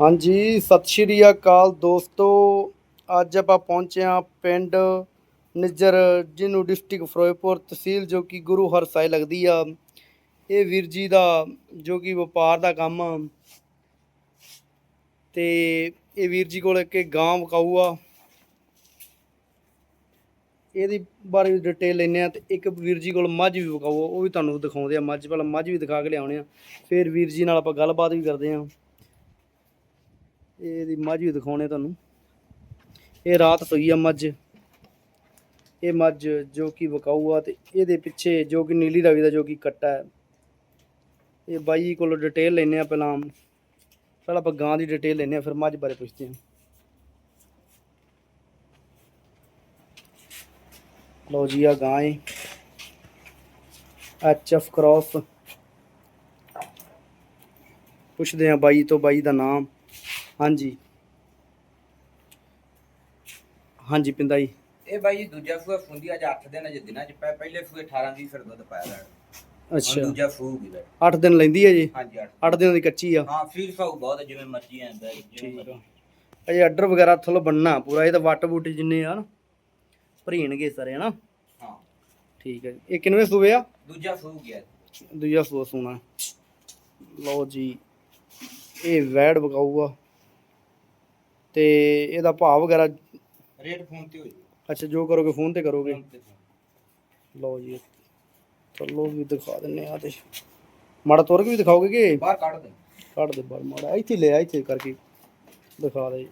ਹਾਂਜੀ, ਸਤਿ ਸ਼੍ਰੀ ਅਕਾਲ ਦੋਸਤੋ। ਅੱਜ ਆਪਾਂ ਪਹੁੰਚੇ ਹਾਂ ਪਿੰਡ ਨਿੱਜਰ, ਜਿਹਨੂੰ ਡਿਸਟ੍ਰਿਕਟ ਫਿਰੋਜ਼ਪੁਰ ਤਹਿਸੀਲ, ਜੋ ਕਿ ਗੁਰੂ ਹਰਸਾਏ ਲੱਗਦੀ ਆ। ਇਹ ਵੀਰ ਜੀ ਦਾ, ਜੋ ਕਿ ਵਪਾਰ ਦਾ ਕੰਮ। ਆ ਤੇ ਇਹ ਵੀਰ ਜੀ ਕੋਲ ਇੱਕ ਗਾਂ ਵਕਾਊ ਆ। ਇਹਦੀ ਬਾਰੇ ਡਿਟੇਲ ਲੈਨੇ ਆ ਤੇ ਇੱਕ ਵੀਰ ਜੀ ਕੋਲ ਮੱਝ ਵੀ ਵਕਾਊ ਉਹ ਵੀ ਤੁਹਾਨੂੰ ਦਿਖਾਉਂਦੇ ਆ। ਮੱਝ, ਪਹਿਲਾਂ ਮੱਝ ਵੀ ਦਿਖਾ ਕੇ ਲਿਆਉਣੇ ਆ। ਫਿਰ ਵੀਰ ਜੀ ਨਾਲ ਆਪਾਂ ਗੱਲਬਾਤ ਵੀ ਕਰਦੇ ਆ ਇਹਦੀ ਮੱਝ ਵੀ ਦਿਖਾਉਣੇ ਤੁਹਾਨੂੰ। ਇਹ ਰਾਤ ਸੋਈ ਆ ਮੱਝ। ਇਹ ਮੱਝ ਜੋ ਕਿ ਵਕਾਊ ਆ ਤੇ ਇਹਦੇ ਪਿੱਛੇ ਜੋ ਕਿ ਨੀਲੀ ਰਾਵੀ ਦਾ ਜੋ ਕਿ ਕੱਟਾ ਹੈ। ਇਹ ਬਾਈ ਕੋਲੋਂ ਡਿਟੇਲ ਲੈਨੇ ਆ ਪਹਿਲਾਂ ਪਹਿਲਾਂ ਆਪਾਂ ਗਾਂ ਦੀ ਡਿਟੇਲ ਲੈਨੇ ਆ, ਫਿਰ ਮੱਝ ਬਾਰੇ ਪੁੱਛਦੇ ਹਾਂ ਲਓ ਜੀ ਆ ਗਾਂ ਹੈ ਐਚਐਫ ਕ੍ਰਾਸ ਪੁੱਛਦੇ ਆ ਬਾਈ ਤੋਂ ਬਾਈ ਦਾ ਨਾਮ। ਹਾਂਜੀ। ਹਾਂਜੀ ਪਿੰਦਾ ਜੀ ਇਹ ਬਾਈ ਜੀ ਦੂਜਾ ਸੂਆ ਫੁੰਦੀ ਅੱਜ 8 ਦਿਨ ਅਜੇ ਦਿਨਾਂ ਚ ਪਹਿਲੇ ਸੂਏ 18 20 ਫਿਰ ਦੁੱਧ ਪਾਇਆ ਲੈਣ। ਅੱਛਾ। ਦੂਜਾ ਫੂਗੀ ਲੈ 8 ਦਿਨ ਲੈਂਦੀ ਹੈ ਜੀ? ਹਾਂਜੀ 8 8 ਦਿਨਾਂ ਦੀ ਕੱਚੀ ਆ। ਹਾਂ ਫੀਲ ਫਾਉ ਬਹੁਤ ਹੈ, ਜਿਵੇਂ ਮਰਜ਼ੀ ਆਂਦਾ ਜਿਵੇਂ ਅਜੇ ਆਰਡਰ ਵਗੈਰਾ ਥੱਲੋਂ ਬੰਨਣਾ ਪੂਰਾ ਇਹ ਤਾਂ ਵੱਟ ਬੂਟੇ ਜਿੰਨੇ ਆ ਨਾ ਭਰੀਣਗੇ ਸਾਰੇ ਹਨਾ? ਹਾਂ। ਠੀਕ ਹੈ ਜੀ। ਇਹ ਕਿੰਨਵੇਂ ਸੂਏ ਆ? ਦੂਜਾ ਫੂ ਗਿਆ। ਦੂਜਾ ਸੂਆ ਸੋਨਾ ਲਓ ਜੀ ਇਹ ਵੈੜ ਵਕਾਊਗਾ ਤੇ ਇਹਦਾ ਭਾਅ ਵਗੈਰਾ ਰੇਟ ਫੋਨ ਤੇ ਹੋ। ਜੀ ਅੱਛਾ ਜੋ ਕਰੋਗੇ ਫੋਨ ਤੇ ਕਰੋਗੇ। ਲਓ ਜੀ ਚਲੋ ਵੀ ਦਿਖਾ ਦਿੰਨੇ ਆ ਤੇ। ਮਾੜਾ ਤੋਰ ਕੇ ਵੀ ਦਿਖਾਓਗੇ ਕਿ? ਬਾਹਰ ਕੱਢ ਦੇ। ਕੱਢ ਦੇ ਬਾਹਰ ਮਾੜਾ ਇੱਥੇ ਲੈ ਆ ਇੱਥੇ ਕਰਕੇ ਦਿਖਾ ਦੇ।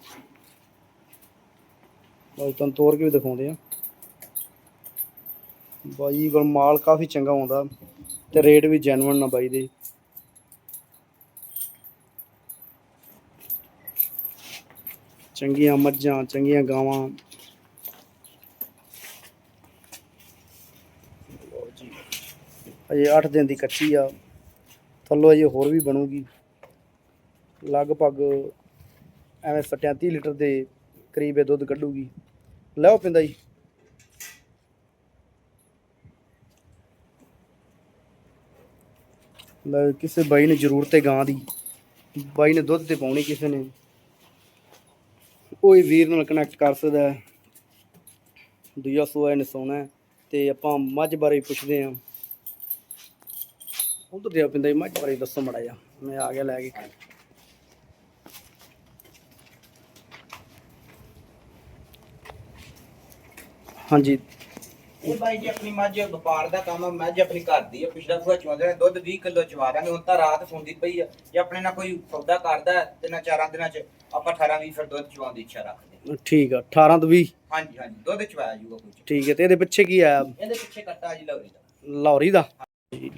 ਬਾਈ ਤੁਹਾਨੂੰ ਤੋਰ ਕੇ ਵੀ ਦਿਖਾਉਂਦੇ ਆ। ਬਾਈ ਕੋਲ ਮਾਲ ਕਾਫੀ ਚੰਗਾ ਆਉਂਦਾ ਤੇ ਰੇਟ ਵੀ ਜੈਨੂਇਨ ਨਾ ਬਾਈ ਦੇ। ਚੰਗੀਆਂ ਮੱਝਾਂ, ਚੰਗੀਆਂ ਗਾਵਾਂ। ਅਜੇ 8 ਦਿਨ ਦੀ ਕੱਚੀ ਆ। ਥੱਲੋਂ ਅਜੇ ਹੋਰ ਵੀ ਬਣੂਗੀ। ਲਗਭਗ ਐਵੇਂ ਸੱਟਿਆਂ 30 ਲੀਟਰ ਦੇ ਕਰੀਬ ਇਹ ਦੁੱਧ ਕੱਢੂਗੀ। ਲਓ ਪਿੰਦਾ ਜੀ। ਲੈ, ਕਿਸੇ ਬਾਈ ਨੇ ਜ਼ਰੂਰਤ ਹੈ ਗਾਂ ਦੀ। ਬਾਈ ਨੇ ਦੁੱਧ ਤੇ ਪਾਉਣੀ ਕਿਸੇ ਨੇ। ਕੋਈ ਵੀਰ ਨਾਲ ਕਨੈਕਟ ਕਰ ਸਕਦਾ ਹੈ। ਦੂਜਾ ਸੂਆ ਇਹਨੇ ਸੋਣਾ ਤੇ ਆਪਾਂ ਮੱਝ ਬਾਰੇ ਪੁੱਛਦੇ ਹਾਂ। ਉਧਰ ਦੇ ਪਿੰਦਾ ਜੀ ਮੱਝ ਬਾਰੇ ਦੱਸੋ ਮੜਾ ਜਾ ਮੈਂ ਆ ਗਿਆ ਲੈ ਕੇ। ਹਾਂਜੀ। ਇਹ ਬਾਈ ਜੀ ਆਪਣੀ ਮੱਝ ਵਪਾਰ ਦਾ ਕੰਮ ਆ, ਮੱਝ ਆਪਣੀ ਘਰ ਦੀ ਹੈ ਪਿਛਲਾ ਸੂਆ ਚਵਾਉਂਦੇ ਨੇ ਦੁੱਧ 20 ਕਿਲੋ ਚਵਾ ਦਾਂਗੇ ਹੁਣ ਤਾਂ ਰਾਤ ਫੁੰਦੀ ਪਈ ਆ। ਜੇ ਆਪਣੇ ਨਾਲ ਕੋਈ ਸੌਦਾ ਕਰਦਾ ਤੇ ਨਾ ਚਾਰਾਂ ਦਿਨਾਂ ਚ ਆਪਾਂ 18 20 ਫਿਰ ਦੁੱਧ ਚਵਾਉਣ ਦੀ ਇੱਛਾ ਰੱਖਦੇ। ਠੀਕ ਆ 18 ਤੋਂ 20 ਹਾਂਜੀ ਹਾਂਜੀ ਦੁੱਧ ਚਵਾਇਆ ਜੂਗਾ ਕੁਝ ਠੀਕ ਹੈ ਤੇ ਇਹਦੇ ਪਿੱਛੇ ਕੀ ਆਇਆ ਇਹਦੇ ਪਿੱਛੇ ਕੱਟਾ ਜੀ ਲਵਰੀ ਦਾ। ਲੌਰੀ ਦਾ?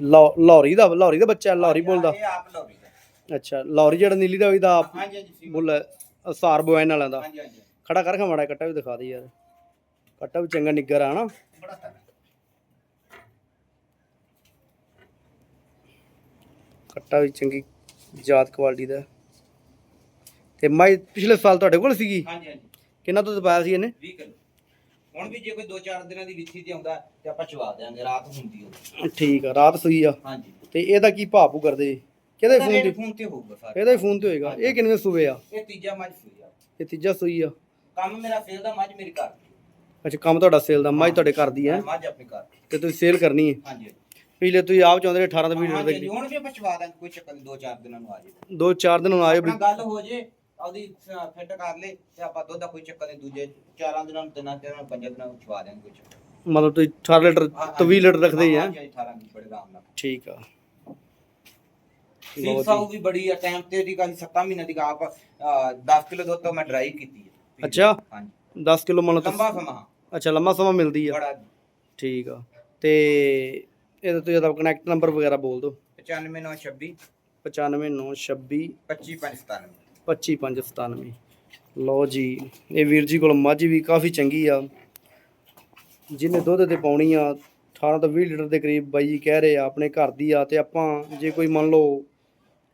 ਲੌ- ਲੌਰੀ ਦਾ ਲੌਰੀ ਦਾ ਬੱਚਾ ਲੌਰੀ ਬੋਲਦਾ ਇਹ ਆਪ ਲਵਰੀ ਦਾ। ਅੱਛਾ ਲੌਰੀ ਜਿਹੜਾ ਨੀਲੀ ਦਾ ਉਹਦਾ ਹਾਂਜੀ ਹਾਂਜੀ ਸੀ ਬੁੱਲ ਅਸਾਰ ਬੋਇਨ ਵਾਲਾ ਦਾ। ਹਾਂਜੀ ਹਾਂਜੀ। ਖੜਾ ਕਰ ਖਮਾੜਾ ਕੱਟਾ ਵੀ ਦਿਖਾ ਦੇ ਯਾਰ। ਕੱਟਾ ਵੀ ਚੰਗਾ ਨਿੱਗਰ ਆ ਨਾ। ਕੱਟਾ ਵੀ ਚੰਗੀ ਜਾਤ ਕੁਆਲਿਟੀ ਦਾ। ਤੇ ਮੈਂ ਪਿਛਲੇ ਸਾਲ ਤੁਹਾਡੇ ਕੋਲ ਸੀਗੀ? ਹਾਂਜੀ ਹਾਂਜੀ। ਕਿੰਨਾ ਦੁੱਧ ਪਾਇਆ ਸੀ ਇਹਨੇ? 20 ਕਿਲੋ। ਹੁਣ ਵੀ ਜੇ ਕੋਈ 2-4 ਦਿਨਾਂ ਦੀ ਵਿੱਥੀ ਤੇ ਆਉਂਦਾ ਤੇ ਆਪਾਂ ਚਵਾ ਦਿਆਂਗੇ ਰਾਤ ਹੁੰਦੀ ਉਹ ਠੀਕ ਆ ਰਾਤ ਸੂਈ ਆ। ਹਾਂਜੀ। ਤੇ ਇਹਦਾ ਕੀ ਭਾਪੂ ਕਰਦੇ? ਕਿਹਦੇ ਫੋਨ ਤੇ ਫੋਨ ਤੇ ਹੋਊਗਾ ਸਾਰਾ। ਇਹਦਾ ਹੀ ਫੋਨ ਤੇ ਹੋਏਗਾ। ਇਹ ਕਿੰਨਵੇਂ ਸੂਏ ਆ? ਇਹ ਤੀਜਾ ਮੱਝ ਸੂਈ ਆ। ਇਹ ਤੀਜਾ ਸੂਈ ਆ। ਕੰਮ ਮੇਰਾ ਫੇਲ ਦਾ ਮੱਝ ਮੇਰੀ ਘਰ ਅੱਛਾ ਕੰਮ ਤੁਹਾਡਾ ਸੇਲ ਦਾ ਮੱਝ ਤੁਹਾਡੇ ਘਰ ਦੀ ਹੈ? ਮੱਝ ਆਪਣੀ ਘਰ ਦੀ। ਤੇ ਤੁਸੀਂ ਸੇਲ ਕਰਨੀ ਹੈ? ਹਾਂਜੀ ਪਿਛਲੇ ਤੁਸੀਂ ਆਪ ਚਾਹੁੰਦੇ ਰਹੇ 18 ਦਾ ਵੀਡੀਓ ਹਾਂਜੀ ਦੇ ਹੁਣ ਵੀ ਆਪਾਂ ਚਵਾ ਦਾਂਗੇ ਕੋਈ ਚੱਕਰ ਨਹੀਂ 2-4 ਦਿਨਾਂ ਨੂੰ ਆ ਜੇ ਦੋ ਚਾਰ ਦਿਨ ਆਇਓ ਵੀ ਆਪਣਾ ਗੱਲ ਹੋ ਜੇ ਉਹਦੀ ਫਿੱਟ ਕਰ ਲੇ ਤੇ ਆਪਾਂ ਦੁੱਧ ਦਾ ਕੋਈ ਚੱਕਰ ਨਹੀਂ ਦੂਜੇ ਚਾਰਾਂ ਦਿਨਾਂ ਨੂੰ ਤਿੰਨਾਂ ਨੂੰ ਪੰਜਾਂ ਦਿਨਾਂ ਨੂੰ ਚਵਾ ਦਿਆਂਗੇ ਕੋਈ ਚੱਕਰ ਨੀ। ਮਤਲਬ ਤੁਸੀਂ 18 ਲੀਟਰ ਤੋਂ 20 ਲੀਟਰ ਰੱਖਦੇ ਆ ਹਾਂਜੀ ਹਾਂਜੀ, 18 ਵੀ ਬੜੇ ਆਰਾਮ ਨਾਲ। ਠੀਕ ਆ। ਸੀਲ। ਸਾਊ ਵੀ ਬੜੀ ਆ ਟਾਈਮ ਤੇ ਦੀ ਕਾਹੀ 7 ਮਹੀਨੇ ਦੀ ਆਪ 10 ਕਿਲੋ ਦੁੱਧ ਤੋਂ ਮੈਂ ਡਰਾਈ ਕੀਤੀ ਹੈ। ਅੱਛਾ। ਹਾਂਜੀ। 10 ਕਿਲੋ ਮੰਨ ਲਓ ਲੰਬਾ ਸਮਾਂ। ਅੱਛਾ ਲੰਮਾ ਸਮਾਂ ਮਿਲਦੀ ਆ? ਬੜਾ ਠੀਕ ਆ। ਤੇ ਇਹਦਾ ਤੁਸੀਂ ਇਹਦਾ ਕਨੈਕਟ ਨੰਬਰ ਵਗੈਰਾ ਬੋਲ ਦਿਓ। 95926 95926 25597 25597 ਲਓ ਜੀ ਇਹ ਵੀਰ ਜੀ ਕੋਲ ਮੱਝ ਵੀ ਕਾਫੀ ਚੰਗੀ ਆ। ਜਿਹਨੇ ਦੁੱਧ ਤੇ ਪਾਉਣੀ ਆ 18 ਤੋਂ 20 ਲੀਟਰ ਦੇ ਕਰੀਬ ਬਾਈ ਜੀ ਕਹਿ ਰਹੇ ਆ ਆਪਣੇ ਘਰ ਦੀ ਆ। ਤੇ ਆਪਾਂ ਜੇ ਕੋਈ ਮੰਨ ਲਓ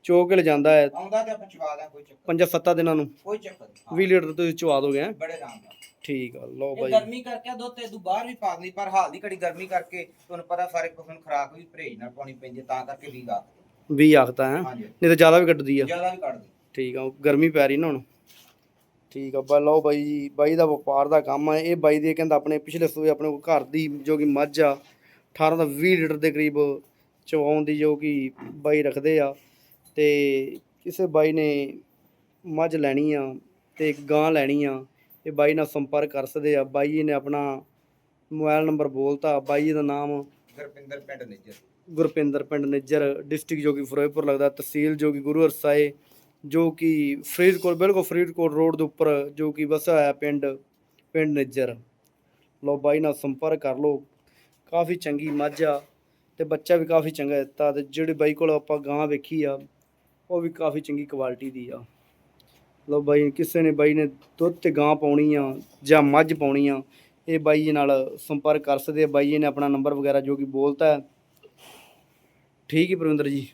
ਚੋ ਕੇ ਲਿਜਾਂਦਾ ਹੈ। ਆਉਂਦਾ ਤੇ ਆਪਾਂ ਚਵਾ ਦਾਂ ਕੋਈ ਚੱਕਰ ਪੰਜਾਂ ਸੱਤਾਂ ਦਿਨਾਂ ਨੂੰ। ਕੋਈ ਚੱਕਰ ਨੀ। ਹਾਂ, 20 ਲੀਟਰ ਤੁਸੀਂ ਚਵਾ ਦੋਗੇ ਹੈਂ? ਬੜੇ ਆਰਾਮ ਨਾਲ। ਠੀਕ ਆ ਲਓ ਇਹ ਬਾਈ। ਗਰਮੀ ਕਰਕੇ ਆ ਦੁੱਧ ਤੇ ਤੂੰ ਬਾਹਰ ਵੀ ਪਾ ਦਿੰਦੀ ਪਰ ਹਾਲ ਦੀ ਘੜੀ ਗਰਮੀ ਕਰਕੇ ਤੁਹਾਨੂੰ ਪਤਾ ਸਾਰੇ ਪਸੰਦ ਖਰਾਕ ਵੀ ਪਰਹੇਜ ਨਾਲ ਪਾਉਣੀ ਪੈਂਦੀ ਹੈ, ਤਾਂ ਕਰਕੇ ਵੀ ਗਾ 20 ਆਖਤਾ ਹੈ? ਹਾਂਜੀ। ਨਹੀਂ ਤਾਂ ਜ਼ਿਆਦਾ ਵੀ ਕੱਢਦੀ ਆ। ਜ਼ਿਆਦਾ ਵੀ ਕੱਢ ਦੀ ਠੀਕ ਆ ਗਰਮੀ ਪੈ ਰਹੀ ਨਾ ਹੁਣ। ਠੀਕ ਆ ਬਾ ਲਓ ਬਾਈ ਜੀ ਬਾਈ ਦਾ ਵਪਾਰ ਦਾ ਕੰਮ ਆ। ਇਹ ਬਾਈ ਦੇ ਕਹਿੰਦਾ ਆਪਣੇ ਪਿਛਲੇ ਸੂਏ ਆਪਣੇ ਕੋਲ ਘਰ ਦੀ ਜੋ ਕਿ ਮੱਝ ਆ 18 ਤੋਂ 20 ਲੀਟਰ ਦੇ ਕਰੀਬ ਚਵਾਉਣ ਦੀ ਜੋ ਕਿ ਬਾਈ ਰੱਖਦੇ ਆ। ਤੇ ਕਿਸੇ ਬਾਈ ਨੇ ਮੱਝ ਲੈਣੀ ਆ ਤੇ ਗਾਂ ਲੈਣੀ ਆ ਇਹ ਬਾਈ ਨਾਲ ਸੰਪਰਕ ਕਰ ਸਕਦੇ ਆ। ਬਾਈ ਜੀ ਨੇ ਆਪਣਾ ਮੋਬਾਈਲ ਨੰਬਰ ਬੋਲਤਾ ਬਾਈ ਜੀ ਦਾ ਨਾਮ ਗੁਰਪਿੰਦਰ ਪਿੰਡ ਨਿੱਜਰ। ਗੁਰਪਿੰਦਰ ਪਿੰਡ ਨਿੱਜਰ ਡਿਸਟ੍ਰਿਕਟ ਜੋ ਕਿ ਫਿਰੋਜ਼ਪੁਰ ਲੱਗਦਾ ਤਹਿਸੀਲ ਜੋ ਕਿ ਗੁਰੂ ਹਰਸਾਏ ਜੋ ਕਿ ਫਰੀਦਕੋਟ ਬਿਲਕੁਲ ਫਰੀਦਕੋਟ ਰੋਡ ਦੇ ਉੱਪਰ ਜੋ ਕਿ ਵਸਿਆ ਹੋਇਆ ਪਿੰਡ ਪਿੰਡ ਨਿੱਜਰ। ਲੋ ਬਾਈ ਨਾਲ ਸੰਪਰਕ ਕਰ ਲਓ। ਕਾਫੀ ਚੰਗੀ ਮੱਝ ਆ ਤੇ ਬੱਚਾ ਵੀ ਕਾਫੀ ਚੰਗਾ ਦਿੱਤਾ ਤੇ ਜਿਹੜੀ ਬਾਈ ਕੋਲ ਆਪਾਂ ਗਾਂ ਵੇਖੀ ਆ ਉਹ ਵੀ ਕਾਫੀ ਚੰਗੀ ਕੁਆਲਿਟੀ ਦੀ ਆ। ਲੋ ਬਾਈ, ਕਿਸੇ ਨੇ ਬਾਈ ਨੇ ਦੁੱਧ ਤੇ ਗਾਂ ਪਾਉਣੀ ਆ ਜਾਂ ਮੱਝ ਪਾਉਣੀ ਆ, ਇਹ ਬਾਈ ਜੀ ਨਾਲ ਸੰਪਰਕ ਕਰ ਸਕਦੇ ਆ। ਬਾਈ ਜੀ ਨੇ ਆਪਣਾ ਨੰਬਰ ਵਗੈਰਾ ਜੋ ਕਿ ਬੋਲਤਾ ਠੀਕ ਹੈ ਪ੍ਰਵਿੰਦਰ ਜੀ।